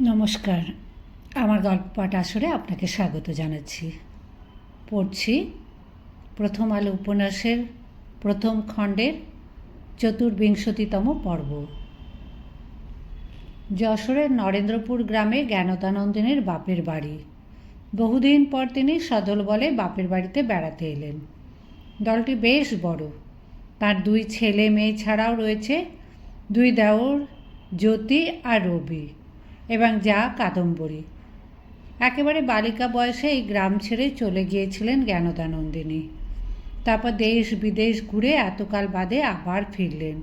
নমস্কার। আমার গল্প পাঠ আসরে আপনাকে স্বাগত জানাচ্ছি। পড়ছি প্রথম আলো উপন্যাসের প্রথম খণ্ডের চতুর্বিংশতিতম পর্ব। যশোরের নরেন্দ্রপুর গ্রামে জ্ঞানদানন্দিনীর বাপের বাড়ি। বহুদিন পর তিনি সদল বলে বাপের বাড়িতে বেড়াতে এলেন। দলটি বেশ বড়। তার দুই ছেলে মেয়ে ছাড়াও রয়েছে দুই দেওর, জ্যোতি আর রবি। এবং যা কাদম্বরী। একেবারে বালিকা বয়সে এই গ্রাম ছেড়ে চলে গিয়েছিলেন জ্ঞানদানন্দিনী। তারপর দেশ বিদেশ ঘুরে এতকাল বাদে আবার ফিরলেন।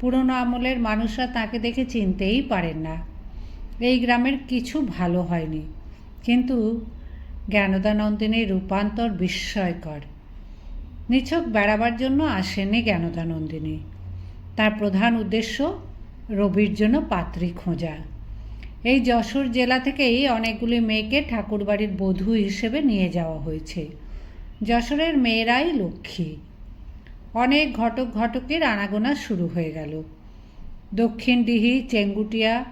পুরনো আমলের মানুষরা তাকে দেখে চিনতেই পারেন না। এই গ্রামের কিছু ভালো হয়নি। কিন্তু জ্ঞানদানন্দিনীর রূপান্তর বিস্ময়কর। নিছক বেড়াবার জন্য আসেনি জ্ঞানদানন্দিনী। তার প্রধান উদ্দেশ্য রবির জন্য পাত্রী খোঁজা। এই যশোর জেলা থেকেই অনেকগুলি মেয়েকে ঠাকুরবাড়ির বধূ হিসেবে নিয়ে যাওয়া হয়েছে। যশোরের মেয়েরাই লক্ষ্মী। অনেক ঘটক ঘটকের আনাগোনা শুরু হয়ে গেল। দক্ষিণ ডিহি চেঙ্গুটিয়া,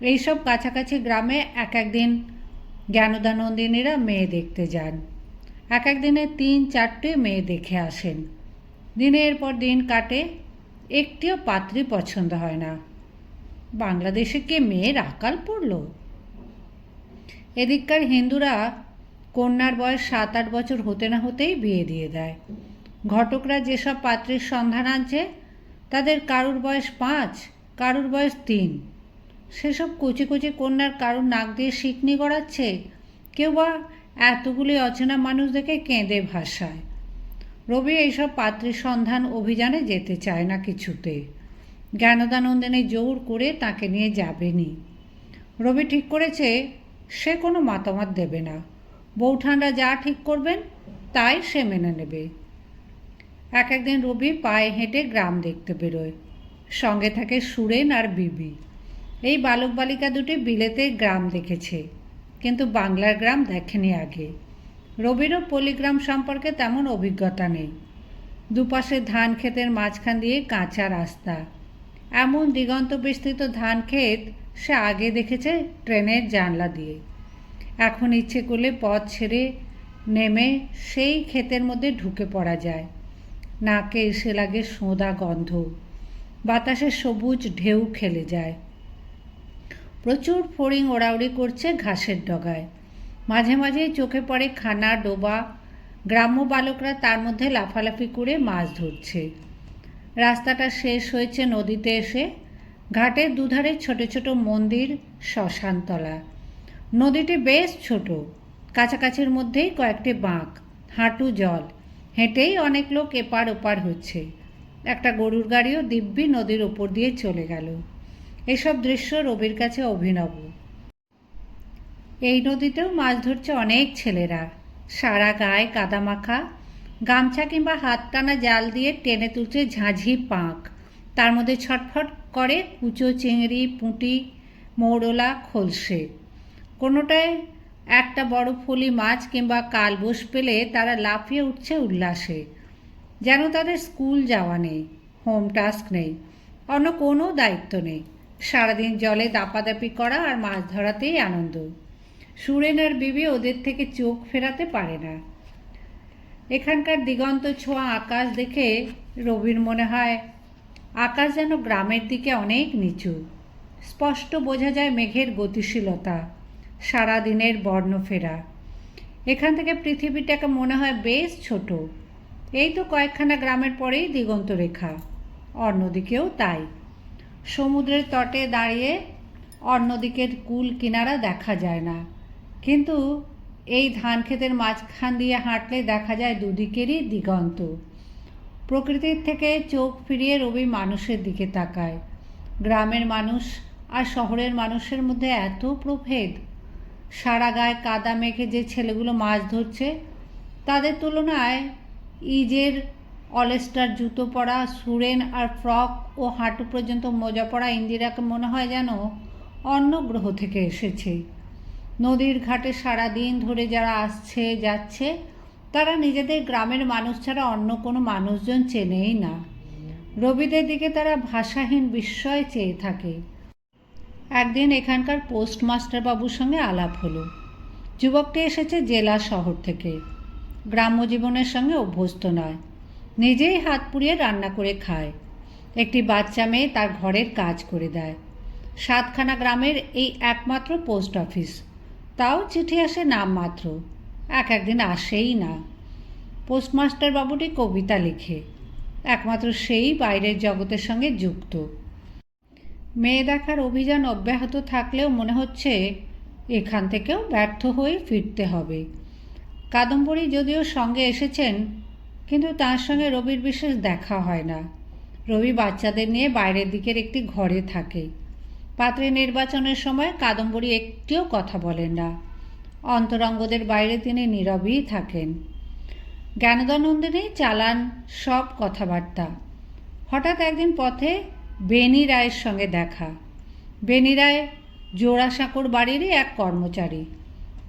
এইসব কাছাকাছি গ্রামে এক একদিন জ্ঞানদানন্দিনীরা মেয়ে দেখতে যান। এক একদিনে তিন চারটে মেয়ে দেখে আসেন। দিনের পর দিন কাটে, একটিও পাত্রী পছন্দ হয় না। বাংলাদেশে কে মেয়ের আকাল পড়ল? এদিককার হিন্দুরা কন্যার বয়স সাত আট বছর হতে না হতেই বিয়ে দিয়ে দেয়। ঘটকরা যেসব পাত্রের সন্ধান আনছে, তাদের কারুর বয়স পাঁচ, কারুর বয়স তিন। সেসব কচি কচি কন্যার কারুর নাক দিয়ে শিকনি গড়াচ্ছে, কেউ বা এতগুলি অচেনা মানুষ দেখে কেঁদে ভাসায়। রবি এইসব পাত্রের সন্ধান অভিযানে যেতে চায় না কিছুতে। জ্ঞানদানন্দিনী জোর করে তাকে নিয়ে যাবেনি। রবি ঠিক করেছে, সে কোনো মতামত দেবে না। বৌঠানরা যা ঠিক করবেন, তাই সে মেনে নেবে। এক একদিন রবি পায়ে হেঁটে গ্রাম দেখতে বেরোয়। সঙ্গে থাকে সুরেন আর বিবি। এই বালক বালিকা দুটি বিলেতে গ্রাম দেখেছে, কিন্তু বাংলার গ্রাম দেখেনি আগে। রবিরও পল্লীগ্রাম সম্পর্কে তেমন অভিজ্ঞতা নেই। দুপাশে ধান ক্ষেতের মাঝখান দিয়ে কাঁচা রাস্তা। এমন দিগন্ত বিস্তৃত ধান ক্ষেত সে আগে দেখেছে ট্রেনের জানলা দিয়ে। এখন ইচ্ছে করলে পথ ছেড়ে নেমে সেই ক্ষেতের মধ্যে ঢুকে পড়া যায়। নাকে এসে লাগে সোঁদা গন্ধ। বাতাসে সবুজ ঢেউ খেলে যায়। প্রচুর ফড়িং ওড়াউড়ি করছে ঘাসের ডগায়। মাঝে মাঝে চোখে পড়ে খানা, ডোবা। গ্রাম্য বালকরা তার মধ্যে লাফালাফি করে মাছ ধরছে। রাস্তাটা শেষ হয়েছে নদীতে এসে। ঘাটের দুধারে ছোট ছোট মন্দির, শ্মশানতলা। নদীটি বেশ ছোট, কাছাকাছির মধ্যেই কয়েকটি বাঁক, হাঁটু, জল। হেঁটেই অনেক লোক এপার ওপার হচ্ছে। একটা গরুর গাড়িও দিব্যি নদীর ওপর দিয়ে চলে গেল। এসব দৃশ্য রবির কাছে অভিনব। এই নদীতেও মাছ ধরছে অনেক ছেলেরা। সারা গায়ে কাদামাখা গামছা কিংবা হাত টানা জাল দিয়ে টেনে তুলছে ঝাঁঝি পাঁক। তার মধ্যে ছটফট করে কুচো, চিংড়ি, পুঁটি, মৌরলা, খলসে। কোনোটায় একটা বড় ফলি মাছ কিংবা কালবোস পেলে তারা লাফিয়ে উঠছে উল্লাসে। যেন তাদের স্কুল যাওয়া নেই, হোম টাস্ক নেই, অন্য কোনো দায়িত্ব নেই। সারাদিন জলে দাপাদাপি করা আর মাছ ধরাতেই আনন্দ। সুরেন আর বিবি ওদের থেকে চোখ ফেরাতে পারে না। এখানকার দিগন্ত ছোঁয়া আকাশ দেখে রবির মনে হয়, আকাশ যেন গ্রামের দিকে অনেক নিচু। স্পষ্ট বোঝা যায় মেঘের গতিশীলতা, সারা দিনের বর্ণফেরা এখান থেকে পৃথিবীটাকে মনে হয় বেশ ছোট। এই তো কয়েকখানা গ্রামের পরেই দিগন্ত রেখা, অন্যদিকেও তাই। সমুদ্রের তটে দাঁড়িয়ে অন্যদিকের কুল কিনারা দেখা যায় না। কিন্তু এই ধান ক্ষেতের মাঝখান দিয়ে হাঁটলে দেখা যায় দুদিকেরই দিগন্ত। প্রকৃতির থেকে চোখ ফিরিয়ে রবি মানুষের দিকে তাকায়। গ্রামের মানুষ আর শহরের মানুষের মধ্যে এত প্রভেদ। সারা গায়ে কাদা মেখে যে ছেলেগুলো মাছ ধরছে, তাদের তুলনায় ইজের অলেস্টার, জুতো পরা, সুরেন আর ফ্রক ও হাঁটু পর্যন্ত মোজা পরা ইন্দিরাকে মনে হয় যেন অন্য গ্রহ থেকে এসেছে। নদীর ঘাটে সারা দিন ধরে যারা আসছে, যাচ্ছে, তারা নিজেদের গ্রামের মানুষ ছাড়া অন্য কোনো মানুষজন চেনেই না। রবিদের দিকে তারা ভাষাহীন বিস্ময় চেয়ে থাকে। একদিন এখানকার পোস্টমাস্টার বাবুর সঙ্গে আলাপ হলো। যুবকটি এসেছে জেলা শহর থেকে। গ্রাম্য জীবনের সঙ্গে অভ্যস্ত নয়। নিজেই হাত পুড়িয়ে রান্না করে খায়। একটি বাচ্চা মেয়ে তার ঘরের কাজ করে দেয়। সাতখানা গ্রামের এই একমাত্র পোস্ট অফিস। তাও চিঠি আসে নামমাত্র এক একদিন আসেই না। পোস্টমাস্টার বাবুটি কবিতা লিখে। একমাত্র সেই বাইরের জগতের সঙ্গে যুক্ত। মেয়ে দেখার অভিযান অব্যাহত থাকলেও মনে হচ্ছে এখান থেকেও ব্যর্থ হয়ে ফিরতে হবে। কাদম্বরী যদিও সঙ্গে এসেছেন, কিন্তু তার সঙ্গে রবির বিশেষ দেখা হয় না। রবি বাচ্চাদের নিয়ে বাইরের দিকের একটি ঘরে থাকে। পাত্রী নির্বাচনের সময় কাদম্বরী একটিও কথা বলেন না। অন্তরঙ্গদের বাইরে তিনি নীরবই থাকেন। জ্ঞানদানন্দিনী চালান সব কথাবার্তা। হঠাৎ একদিন পথে বেনি রায়ের সঙ্গে দেখা। বেনি রায় জোড়াসাঁকোর বাড়িরই এক কর্মচারী।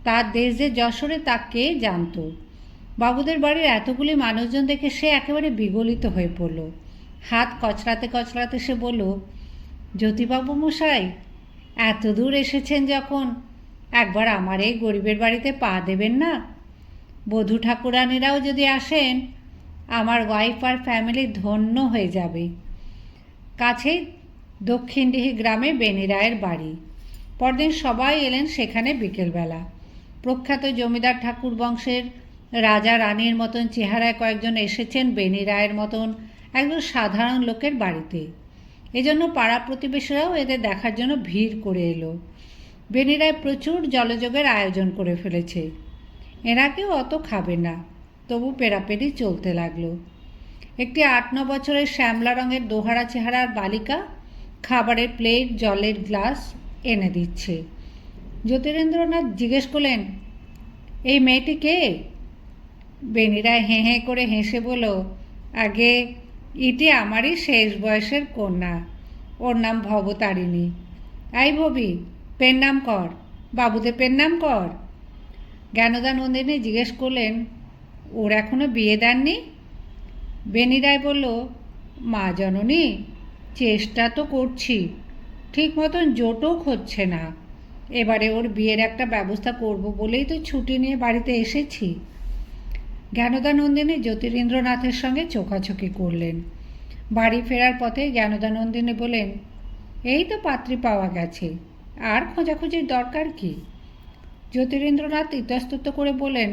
তার দেশ যে যশোরে, তা কে জানত? বাবুদের বাড়ির এতগুলি মানুষজন দেখে সে একেবারে বিগলিত হয়ে পড়ল। হাত কচলাতে কচলাতে সে বলল জ্যোতিবাবু মশাই, এত দূর এসেছেন যখন? একবার আমার এই গরিবের বাড়িতে পা দেবেন না? বধূ ঠাকুরানিরাও যদি আসেন, আমার ওয়াইফ আর ফ্যামিলি ধন্য হয়ে যাবে। কাছেই দক্ষিণডিহি গ্রামে বেনি রায়ের বাড়ি। পরদিন সবাই এলেন সেখানে বিকেলবেলা। প্রখ্যাত জমিদার ঠাকুর বংশের রাজা রানীর মতন চেহারায় কয়েকজন এসেছেন বেনি রায়ের মতন একজন সাধারণ লোকের বাড়িতে। এজন্য পাড়া প্রতিবেশীরাও এদের দেখার জন্য ভিড় করে এলো। বেনি রায় প্রচুর জলযোগের আয়োজন করে ফেলেছে। এরা কেউ অত খাবে না, তবু পেরাপেরি চলতে লাগল। একটি আট ন বছরের শ্যামলা রঙের দোহারা চেহারার বালিকা খাবারের প্লেট, জলের গ্লাস এনে দিচ্ছে। জ্যোতিরেন্দ্রনাথ জিজ্ঞেস করলেন, এই মেয়েটি কে? বেনিরায় হেঁ হেঁ করে হেসে বলল, আগে ইটি আমারই শেষ বয়সের কন্যা। ওর নাম ভবতারিণী। আই ভবি, পেন নাম কর। বাবুদের পেন নাম কর। জ্ঞানদা নন্দিনী জিজ্ঞেস করলেন, ওর এখনও বিয়ে দেননি? বেনি রায় বলল, মা জননী, চেষ্টা তো করছি। ঠিক মতন জোটক হচ্ছে না। এবারে ওর বিয়ের একটা ব্যবস্থা করব বলেই তো ছুটি নিয়ে বাড়িতে এসেছি। জ্ঞানদানন্দিনী জ্যোতিরিন্দ্রনাথের সঙ্গে চোখাচোখি করলেন। বাড়ি ফেরার পথে জ্ঞানদানন্দিনী বলেন এই তো পাত্রী পাওয়া গেছে, আর খোঁজাখুঁজির দরকার কি? জ্যোতিরিন্দ্রনাথ ইতস্তত করে বলেন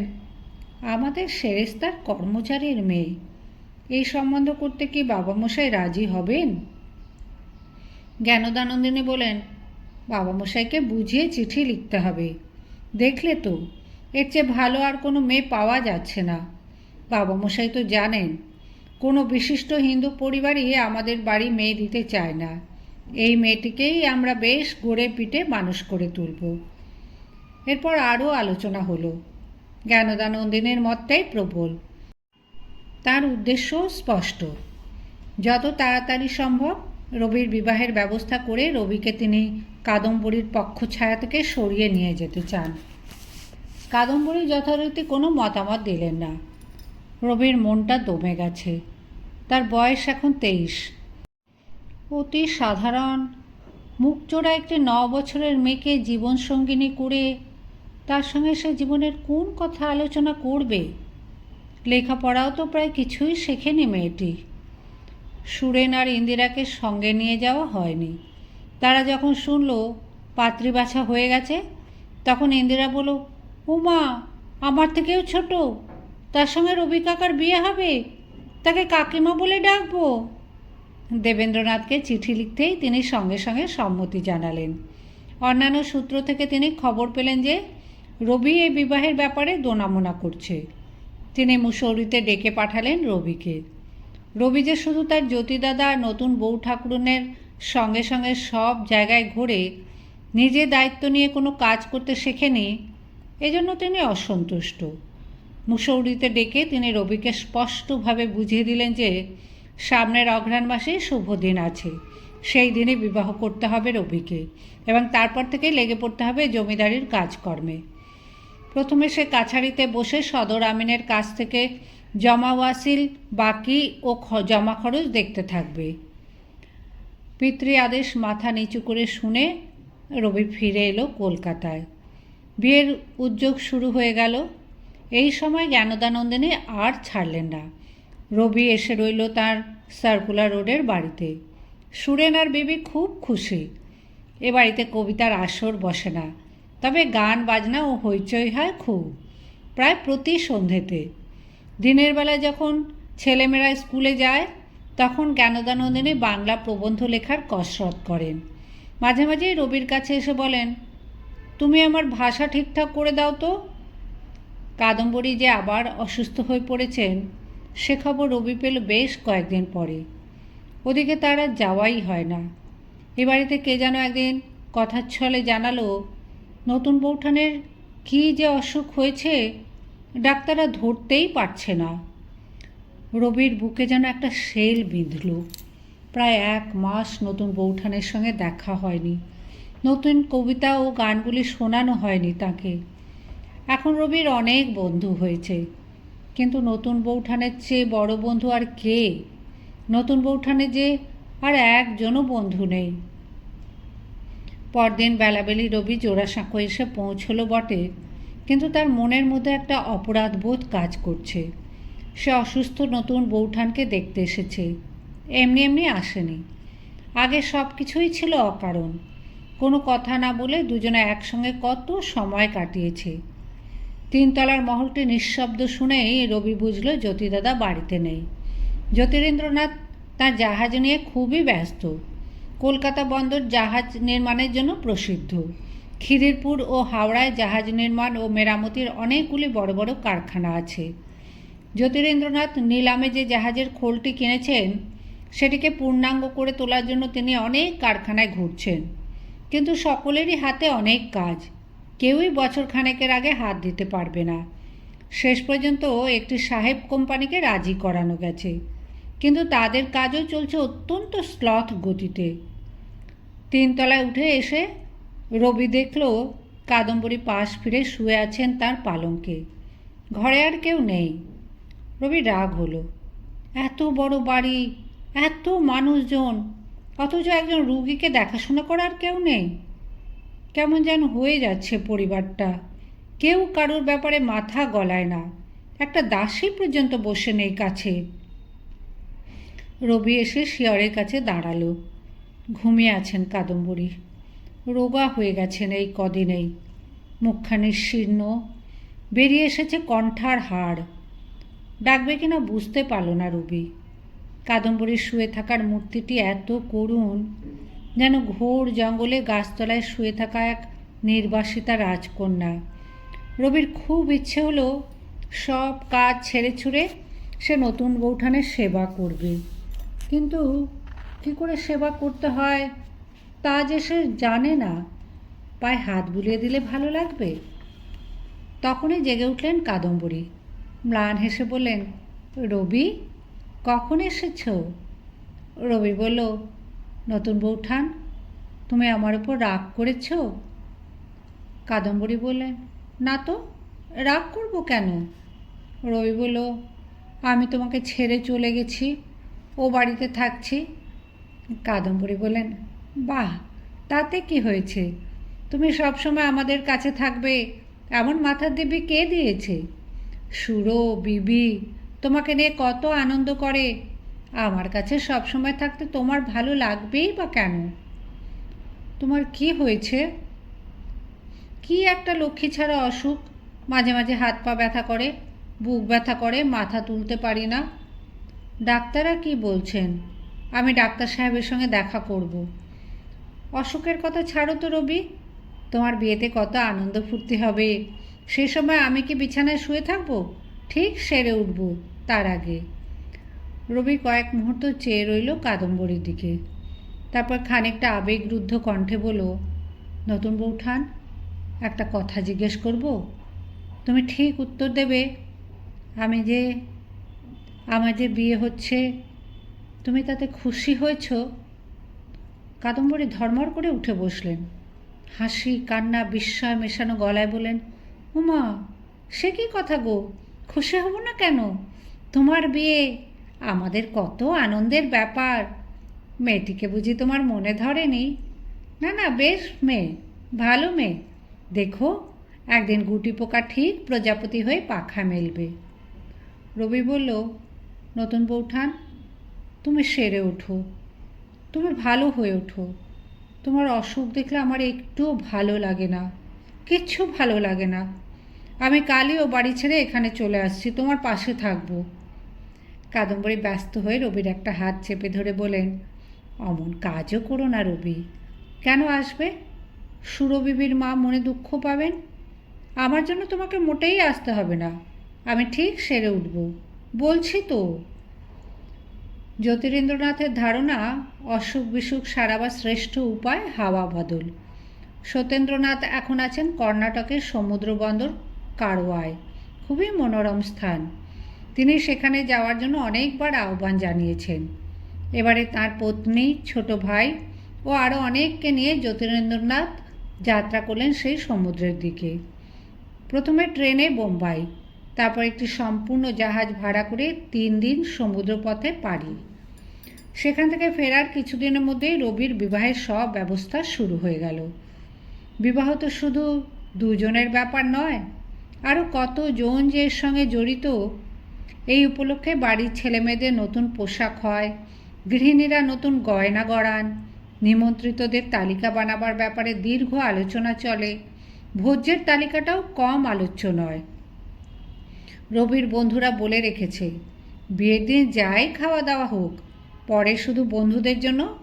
আমাদের সেরেস্তার কর্মচারীর মেয়ে, এই সম্বন্ধ করতে কি বাবা মশাই রাজি হবেন? জ্ঞানদানন্দিনী বলেন বাবা মশাইকে বুঝিয়ে চিঠি লিখতে হবে, দেখলে তো এর চেয়ে ভালো আর কোনো মেয়ে পাওয়া যাচ্ছে না। বাবা মশাই তো জানেন, কোনো বিশিষ্ট হিন্দু পরিবারই আমাদের বাড়ি মেয়ে দিতে চায় না। এই মেয়েটিকেই আমরা বেশ গড়ে পিটে মানুষ করে তুলব। এরপর আরও আলোচনা হলো। জ্ঞানদানন্দিনীর মতটাই প্রবল। তার উদ্দেশ্য স্পষ্ট। যত তাড়াতাড়ি সম্ভব রবির বিবাহের ব্যবস্থা করে রবিকে তিনি কাদম্বরীর পক্ষ ছায়া থেকে সরিয়ে নিয়ে যেতে চান। কাদম্বরী যথারীতি কোনো মতামত দিলেন না। রবির মনটা দমে গেছে। তার বয়স এখন তেইশ। অতি সাধারণ। মুখ মুখচোরা একটি ন বছরের মেয়েকে জীবনসঙ্গিনী করে তার সঙ্গে সে জীবনের কোন কথা আলোচনা করবে? লেখাপড়াও তো প্রায় কিছুই শেখেনি মেয়েটি। সুরেন আর ইন্দিরাকে সঙ্গে নিয়ে যাওয়া হয়নি। তারা যখন শুনল, পাত্রী বাছা হয়ে গেছে, তখন ইন্দিরা বলল উমা, আমার থেকেও ছোট। তার সঙ্গে রবি কাকার বিয়ে হবে। তাকে কাকিমা বলে ডাকবো। দেবেন্দ্রনাথকে চিঠি লিখতেই তিনি সঙ্গে সঙ্গে সম্মতি জানালেন। অন্যান্য সূত্র থেকে তিনি খবর পেলেন যে, রবি এই বিবাহের ব্যাপারে দোনামোনা করছে। তিনি মুসৌরিতে ডেকে পাঠালেন রবিকে। রবি যে শুধু তার জ্যোতিদাদা নতুন বউ ঠাকুরনের সঙ্গে সঙ্গে সব জায়গায় ঘুরে, নিজে দায়িত্ব নিয়ে কোনো কাজ করতে শেখেনি এজন্য তিনি অসন্তুষ্ট। মুসৌরিতে ডেকে তিনি রবিকে স্পষ্টভাবে বুঝিয়ে দিলেন যে সামনের অঘ্রাণ মাসে শুভ দিন আছে। সেই দিনে বিবাহ করতে হবে রবিকে এবং তারপর থেকে লেগে পড়তে হবে জমিদারির কাজকর্মে। প্রথমে সে কাছারিতে বসে সদর আমিনের কাছ থেকে জমা ওয়াসিল, বাকি ও জমা খরচ দেখতে থাকবে। পিতৃ আদেশ মাথা নিচু করে শুনে রবি ফিরে এলো কলকাতায়। বিয়ের উদ্যোগ শুরু হয়ে গেল। এই সময় জ্ঞানদানন্দিনী আর ছাড়লেন না। রবি এসে রইল তার সার্কুলার রোডের বাড়িতে। সুরেন আর বেবি খুব খুশি। এ বাড়িতে কবিতার আসর বসে না, তবে গান, বাজনা ও হইচই হয় খুব, প্রায় প্রতি সন্ধেতে দিনের বেলা যখন ছেলেমেয়েরা স্কুলে যায়, তখন জ্ঞানদানন্দিনী বাংলা প্রবন্ধ লেখার কসরত করেন। মাঝে মাঝেই রবির কাছে এসে বলেন তুমি আমার ভাষা ঠিকঠাক করে দাও তো। কাদম্বরী যে আবার অসুস্থ হয়ে পড়েছেন, সে খবর রবি পেল বেশ কয়েকদিন পরে। ওদিকে তার আর যাওয়াই হয় না। এ বাড়িতে কে যেন একদিন কথার ছলে জানালো, নতুন বৌঠানের কী যে অসুখ হয়েছে ডাক্তাররা ধরতেই পারছে না। রবির বুকে যেন একটা শেল বিঁধল। প্রায় এক মাস নতুন বৌঠানের সঙ্গে দেখা হয়নি। নতুন কবিতা ও গানগুলি শোনানো হয়নি তাকে। এখন রবির অনেক বন্ধু হয়েছে। কিন্তু নতুন বৌঠানের চেয়ে বড় বন্ধু আর কে? নতুন বৌঠানে যে আর একজনও বন্ধু নেই। পরদিন বেলাবেলি রবি জোড়াসাঁকো এসে পৌঁছলো বটে, কিন্তু তার মনের মধ্যে একটা অপরাধ বোধ কাজ করছে। সে অসুস্থ নতুন বৌঠানকে দেখতে এসেছে। এমনি এমনি আসেনি। আগে সব কিছুই ছিল অকারণ। কোনো কথা না বলে দুজনে একসঙ্গে কত সময় কাটিয়েছে। তিনতলার মহলটি নিঃশব্দ শুনেই রবি বুঝল জ্যোতিদাদা বাড়িতে নেই। জ্যোতিরেন্দ্রনাথ তার জাহাজ নিয়ে খুবই ব্যস্ত। কলকাতা বন্দর জাহাজ নির্মাণের জন্য প্রসিদ্ধ। খিদিরপুর ও হাওড়ায় জাহাজ নির্মাণ ও মেরামতির অনেকগুলি বড় বড় কারখানা আছে। জ্যোতিরেন্দ্রনাথ নিলামে যে জাহাজের খোলটি কিনেছেন, সেটিকে পূর্ণাঙ্গ করে তোলার জন্য তিনি অনেক কারখানায় ঘুরছেন। কিন্তু সকলেরই হাতে অনেক কাজ। কেউই বছর খানেকের আগে হাত দিতে পারবে না। শেষ পর্যন্ত একটি সাহেব কোম্পানিকে রাজি করানো গেছে। কিন্তু তাদের কাজও চলছে অত্যন্ত স্লথ গতিতে। তিনতলায় উঠে এসে রবি দেখল কাদম্বরী পাশ ফিরে শুয়ে আছেন তার পালঙ্কে। ঘরে আর কেউ নেই। রবি রাগ হলো। এত বড় বাড়ি, এত মানুষজন অথচ একজন রুগীকে দেখাশোনা করার কেউ নেই। কেমন যেন হয়ে যাচ্ছে পরিবারটা। কেউ কারোর ব্যাপারে মাথা গলায় না। একটা দাসী পর্যন্ত বসে নেই কাছে। রবি এসে শিয়রের কাছে দাঁড়াল। ঘুমিয়ে আছেন কাদম্বরী। রোগা হয়ে গেছেন এই কদিনেই। মুখখানি শীর্ণ। বেরিয়ে এসেছে কণ্ঠার হাড়। ডাকবে কিনা বুঝতে পারল না রবি। কাদম্বরীর শুয়ে থাকার মূর্তিটি এত করুণ, যেন ঘোর জঙ্গলে গাছতলায় শুয়ে থাকা এক নির্বাসিতা রাজকন্যা। রবির খুব ইচ্ছে হলো সব কাজ ছেড়ে ছুড়ে সে নতুন বৌঠানের সেবা করবে। কিন্তু কী করে সেবা করতে হয়, তা যে সে জানে না। পায়ে হাত বুলিয়ে দিলে ভালো লাগবে? তখনই জেগে উঠলেন কাদম্বরী। ম্লান হেসে বললেন, রবি কখন এসেছ? রবি বলল, নতুন বৌঠান তুমি আমার ওপর রাগ করেছ? কাদম্বরী বললেন না তো, রাগ করব কেন? রবি বলল, আমি তোমাকে ছেড়ে চলে গেছি, ও বাড়িতে থাকছি। কাদম্বরী বলেন বাহ, তাতে কি হয়েছে? তুমি সবসময় আমাদের কাছে থাকবে, এমন মাথার দেবী কে দিয়েছে? সুরো বিবি তোমাকে নিয়ে কত আনন্দ করে। আমার কাছে সবসময় থাকতে তোমার ভালো লাগবেই বা কেন? তোমার কি হয়েছে? কি একটা লক্ষ্মী ছাড়া অসুখ? মাঝে মাঝে হাত পা ব্যথা করে, বুক ব্যথা করে, মাথা তুলতে পারি না। ডাক্তাররা কি বলছেন? আমি ডাক্তার সাহেবের সঙ্গে দেখা করব। অসুখের কথা ছাড়ো তো রবি। তোমার বিয়েতে কত আনন্দ ফুর্তি হবে। সে সময় আমি কি বিছানায় শুয়ে থাকব? ঠিক সেরে উঠব। তার আগে। রবি কয়েক মুহূর্ত চেয়ে রইল কাদম্বরীর দিকে। তারপর খানিকটা আবেগরুদ্ধ কণ্ঠে বলো নতুন বৌঠান একটা কথা জিজ্ঞেস করব? তুমি ঠিক উত্তর দেবে। আমি যে, আমার যে বিয়ে হচ্ছে, তুমি তাতে খুশি হয়েছ? কাদম্বরী ধর্মর করে উঠে বসলেন। হাসি, কান্না, বিস্ময় মেশানো গলায় বলেন উমা, সে কি কথা গো? খুশি হব না কেন? তোমার বিয়ে? আমাদের কত আনন্দের ব্যাপার। মেয়েটিকে বুঝি তোমার মনে ধরেনি? না না, বেশ মেয়ে, ভালো মেয়ে। দেখো, একদিন গুটি পোকা ঠিক প্রজাপতি হয়ে পাখা মেলবে। রবি বলল, নতুন বৌঠান তুমি সেরে ওঠো। তুমি ভালো হয়ে ওঠো। তোমার অসুখ দেখলে আমার একটুও ভালো লাগে না, কিচ্ছু ভালো লাগে না। আমি কালই ও বাড়ি ছেড়ে এখানে চলে আসছি, তোমার পাশে থাকব। কাদম্বরী ব্যস্ত হয়ে রবির একটা হাত চেপে ধরে বলেন, অমন কাজও করো না রবি। কেন আসবে? সুরবিবির মা মনে দুঃখ পাবেন? আমার জন্য তোমাকে মোটেই আসতে হবে না। আমি ঠিক সেরে উঠব। বলছি তো। জ্যোতিরেন্দ্রনাথের ধারণা অসুখ বিসুখ সারাবার শ্রেষ্ঠ উপায় হাওয়া বদল। সত্যেন্দ্রনাথ এখন আছেন কর্ণাটকের সমুদ্র বন্দর কারওয়ায়। খুবই মনোরম স্থান। তিনি সেখানে যাওয়ার জন্য অনেকবার আহ্বান জানিয়েছেন। এবারে তার পত্নী, ছোট ভাই ও আরও অনেককে নিয়ে জ্যোতিরেন্দ্রনাথ যাত্রা করলেন সেই সমুদ্রের দিকে। প্রথমে ট্রেনে বোম্বাই, তারপর একটি সম্পূর্ণ জাহাজ ভাড়া করে তিন দিন সমুদ্রপথে পাড়ি। সেখান থেকে ফেরার কিছুদিনের মধ্যেই রবির বিবাহের সব ব্যবস্থা শুরু হয়ে গেল। বিবাহ তো শুধু দুজনের ব্যাপার নয় আরও কতজন যে এর সঙ্গে জড়িত এই উপলক্ষে বাড়ির ছেলেমেয়েদের নতুন পোশাক হয়, গৃহিণীরা নতুন গয়না গড়ান, নিমন্ত্রিতদের তালিকা বানাবার ব্যাপারে দীর্ঘ আলোচনা চলে, ভোজ্যের তালিকাটাও কম আলোচ্য নয়। রবির বন্ধুরা বলে রেখেছে, বিয়ের দিন যাই খাওয়া দাওয়া হোক, পরে শুধু বন্ধুদের জন্য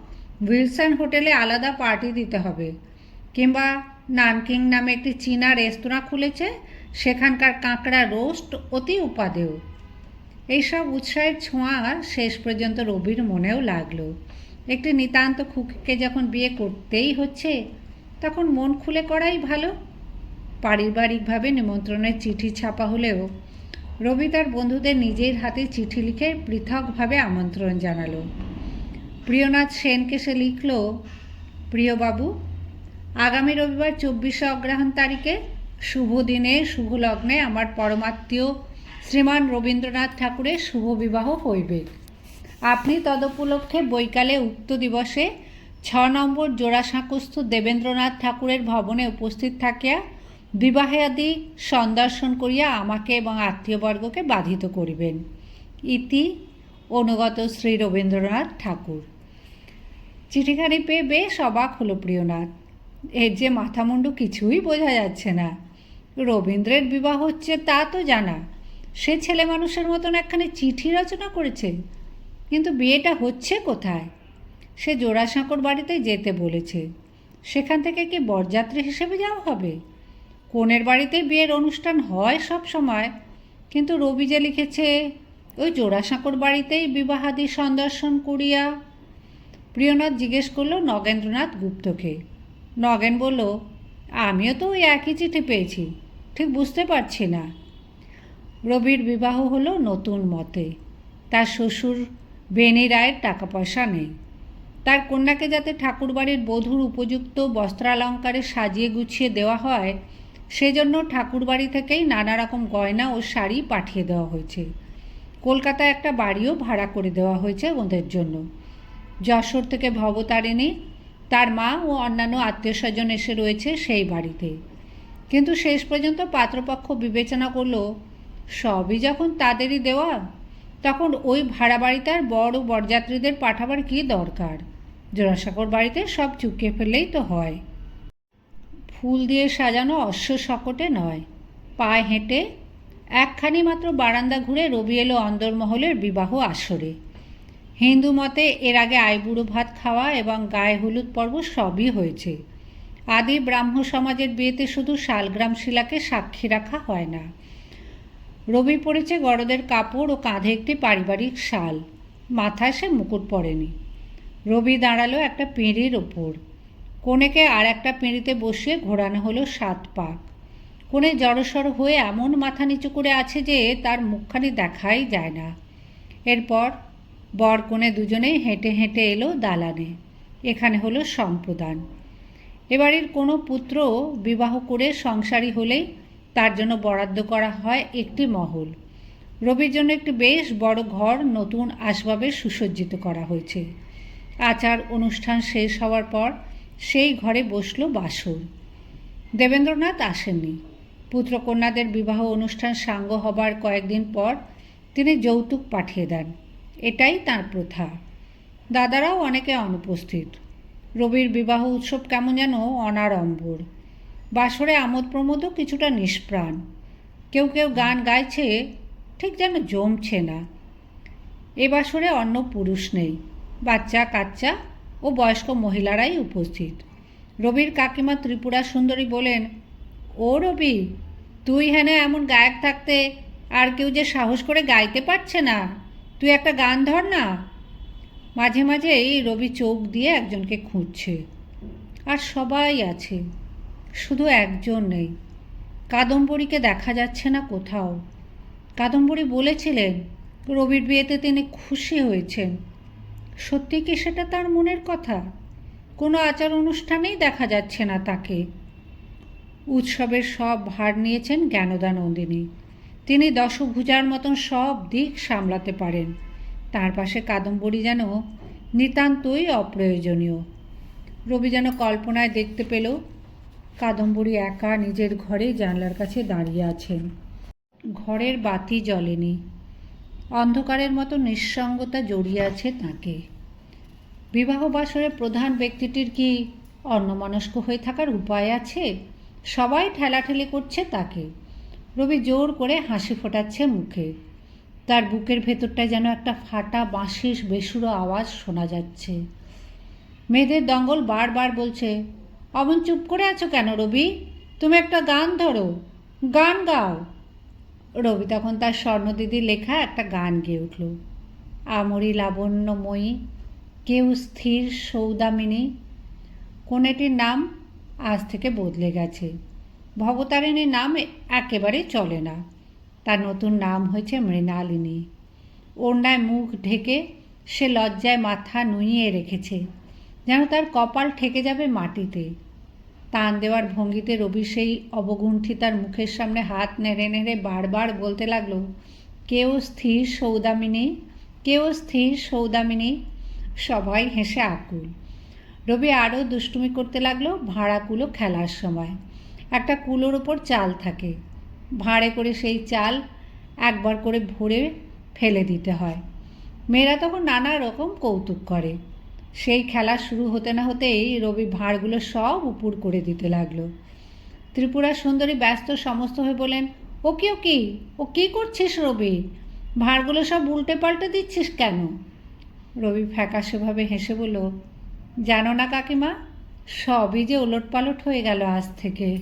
উইলসন হোটেলে আলাদা পার্টি দিতে হবে, কিংবা নামকিং নামে একটি চীনা রেস্তোরাঁ খুলেছে, সেখানকার কাঁকড়া রোস্ট অতি উপাদেয়। এইসব উৎসাহের ছোঁয়া শেষ পর্যন্ত রবির মনেও লাগল। একটি নিতান্ত খুকিকে যখন বিয়ে করতেই হচ্ছে, তখন মন খুলে করাই ভালো। পারিবারিকভাবে নিমন্ত্রণের চিঠি ছাপা হলেও রবি তার বন্ধুদের নিজের হাতে চিঠি লিখে পৃথকভাবে আমন্ত্রণ জানালো। প্রিয়নাথ সেনকে সে লিখল প্রিয়বাবু আগামী রবিবার চব্বিশে অগ্রহায়ণ তারিখে শুভ দিনে, শুভ লগ্নে আমার পরমাত্মীয় শ্রীমান রবীন্দ্রনাথ ঠাকুরের শুভ বিবাহ হইবে। আপনি তদুপলক্ষে বৈকালে উক্ত দিবসে ছ নম্বর জোড়াসাঁকস্থ দেবেন্দ্রনাথ ঠাকুরের ভবনে উপস্থিত থাকিয়া বিবাহাদি সন্দর্শন করিয়া আমাকে এবং আত্মীয়বর্গকে বাধিত করিবেন। ইতি অনুগত শ্রী রবীন্দ্রনাথ ঠাকুর। চিঠিখানি পেয়ে বেশ অবাক হলো প্রিয়নাথ। এর যে মাথামুন্ডু কিছুই বোঝা যাচ্ছে না। রবীন্দ্রের বিবাহ হচ্ছে তা তো জানা। সে ছেলে মানুষের মতন একখানে চিঠি রচনা করেছে। কিন্তু বিয়েটা হচ্ছে কোথায়? সে জোড়াসাঁকর বাড়িতে যেতে বলেছে। সেখান থেকে কি বরযাত্রী হিসেবে যাওয়া হবে? কনের বাড়িতে বিয়ের অনুষ্ঠান হয় সব সময়, কিন্তু রবি যে লিখেছে, ওই জোড়াসাঁকর বাড়িতেই বিবাহাদি সন্দর্শন করিয়া প্রিয়নাথ জিজ্ঞেস করল নগেন্দ্রনাথ গুপ্তকে। নগেন বলল, আমিও তো ওই একই চিঠি পেয়েছি, ঠিক বুঝতে পারছি না। রবির বিবাহ হলো নতুন মতে। তার শ্বশুর বেনি রায়ের টাকা পয়সা নেই। তার কন্যাকে যাতে ঠাকুরবাড়ির বধূর উপযুক্ত বস্ত্রালঙ্কারে সাজিয়ে গুছিয়ে দেওয়া হয়, সেজন্য ঠাকুরবাড়ি থেকেই নানা রকম গয়না ও শাড়ি পাঠিয়ে দেওয়া হয়েছে। কলকাতায় একটা বাড়িও ভাড়া করে দেওয়া হয়েছে ওদের জন্য। যশোর থেকে ভবতারিণী, তার মা ও অন্যান্য আত্মীয় স্বজন এসে রয়েছে সেই বাড়িতে। কিন্তু শেষ পর্যন্ত পাত্রপক্ষ বিবেচনা করল সবই যখন তাদেরই দেওয়া, তখন ওই ভাড়া বাড়িতে আর বড় বরযাত্রীদের পাঠাবার কী দরকার? জোড়াসাঁকর বাড়িতে সব চুকিয়ে ফেললেই তো হয়। ফুল দিয়ে সাজানো অশ্ব শকটে নয়। পায়ে হেঁটে একখানি মাত্র বারান্দা ঘুরে রবি এলো অন্দরমহলের বিবাহ আসরে। হিন্দু মতে এর আগে আইবুড়ো ভাত খাওয়া এবং গায়ে হলুদ পর্ব সবই হয়েছে। আদি ব্রাহ্ম সমাজের বিয়েতে শুধু শালগ্রাম শিলাকে সাক্ষী রাখা হয় না। রবি পড়েছে গরদের কাপড় ও কাঁধে একটি পারিবারিক শাল। মাথায় সে মুকুট পরেনি। রবি দাঁড়াল একটা পিঁড়ির ওপর। কোনেকে আর একটা পিঁড়িতে বসিয়ে ঘোরানো হলো সাত পাক। কোনে জড়সড় হয়ে এমন মাথা নিচু করে আছে যে তার মুখখানি দেখাই যায় না। এরপর বর কোণে দুজনেই হেঁটে হেঁটে এলো দালানে। এখানে হলো সম্প্রদান। এবাড়ির কোনো পুত্র বিবাহ করে সংসারী হলেই তার জন্য বরাদ্দ করা হয় একটি মহল। রবির জন্য একটি বেশ বড় ঘর নতুন আসবাবে সুসজ্জিত করা হয়েছে। আচার অনুষ্ঠান শেষ হওয়ার পর সেই ঘরে বসল বাসর। দেবেন্দ্রনাথ আসেননি। পুত্রকন্যাদের বিবাহ অনুষ্ঠান সাঙ্গ হবার কয়েকদিন পর তিনি যৌতুক পাঠিয়ে দেন। এটাই তার প্রথা। দাদারাও অনেকে অনুপস্থিত। রবির বিবাহ উৎসব কেমন যেন অনাড়ম্বর। বাসরে আমোদ প্রমোদও কিছুটা নিষ্প্রাণ। কেউ কেউ গান গাইছে, ঠিক যেন জমছে না। এ বাসরে অন্য পুরুষ নেই, বাচ্চা, কাচ্চা ও বয়স্ক মহিলারাই উপস্থিত। রবির কাকিমা ত্রিপুরা সুন্দরী বলেন, ও রবি, তুই হেন এমন গায়ক থাকতে আর কেউ যে সাহস করে গাইতে পারছে না। তুই একটা গান ধর না। মাঝে মাঝে এই রবি চোখ দিয়ে একজনকে খুঁজছে। আর সবাই আছে। শুধু একজন নেই। কাদম্বরীকে দেখা যাচ্ছে না কোথাও। কাদম্বরী বলেছিলেন, রবির বিয়েতে তিনি খুশি হয়েছেন। সত্যি কি সেটা তার মনের কথা? কোনো আচার অনুষ্ঠানেই দেখা যাচ্ছে না তাকে। উৎসবের সব ভার নিয়েছেন জ্ঞানদা নন্দিনী তিনি দশভুজার মতন সব দিক সামলাতে পারেন। তার পাশে কাদম্বরী যেন নিতান্তই অপ্রয়োজনীয়। রবি যেন কল্পনায় দেখতে পেল কাদম্বরী একা নিজের ঘরে জানলার কাছে দাঁড়িয়ে আছেন। ঘরের বাতি জ্বলেনি। অন্ধকারের মতো নিঃসঙ্গতা জড়িয়ে আছে তাকে। বিবাহ বাসরের প্রধান ব্যক্তিটির কি অন্যমনস্ক হয়ে থাকার উপায় আছে? সবাই ঠেলাঠেলি করছে তাকে। রবি জোর করে হাসি ফোটাচ্ছে মুখে। তার বুকের ভেতরটায় যেন একটা ফাটা বাঁশিস বেসুরো আওয়াজ শোনা যাচ্ছে। মেয়েদের দঙ্গল বারবার বলছে অমন চুপ করে আছো কেন রবি? তুমি একটা গান ধরো। গান গাও। রবি তখন তার স্বর্ণদিদির লেখা একটা গান গেয়ে উঠল। আমরি লাবণ্যময়ী, কেউ স্থির সৌদামিনী কোনেটির নাম আজ থেকে বদলে গেছে। ভবতারিণীর নাম একেবারে চলে না। তার নতুন নাম হয়েছে মৃণালিনী। ওড়নায় মুখ ঢেকে সে লজ্জায় মাথা নুইয়ে রেখেছে। যেন তার কপাল ঠেকে যাবে মাটিতে। টান দেওয়ার ভঙ্গিতে রবি সেই অবগুণ্ঠি তার মুখের সামনে হাত নেড়ে নেড়ে বারবার বলতে লাগল, কেউ স্থির সৌদামিনী কেউ স্থির সৌদামিনী সবাই হেসে আকুল। রবি আরও দুষ্টুমি করতে লাগল ভাড়া কুলো খেলার সময়। একটা কুলোর ওপর চাল থাকে, ভাঁড়ে করে সেই চাল একবার করে ভরে ফেলে দিতে হয়। মেয়েরা তখন নানা রকম কৌতুক করে। সেই খেলা শুরু হতে না হতেই রবি ভাঁড়গুলো সব উপুর করে দিতে লাগল। ত্রিপুরা সুন্দরী ব্যস্ত সমস্ত হয়ে বলেন ও কি ও কি ও কী করছিস রবি? ভাঁড়গুলো সব উল্টে পাল্টে দিচ্ছিস কেন? রবি ফ্যাকাশেভাবে হেসে বলল, জানো না কাকিমা, সবই যে ওলট পালট হয়ে গেল আজ থেকে।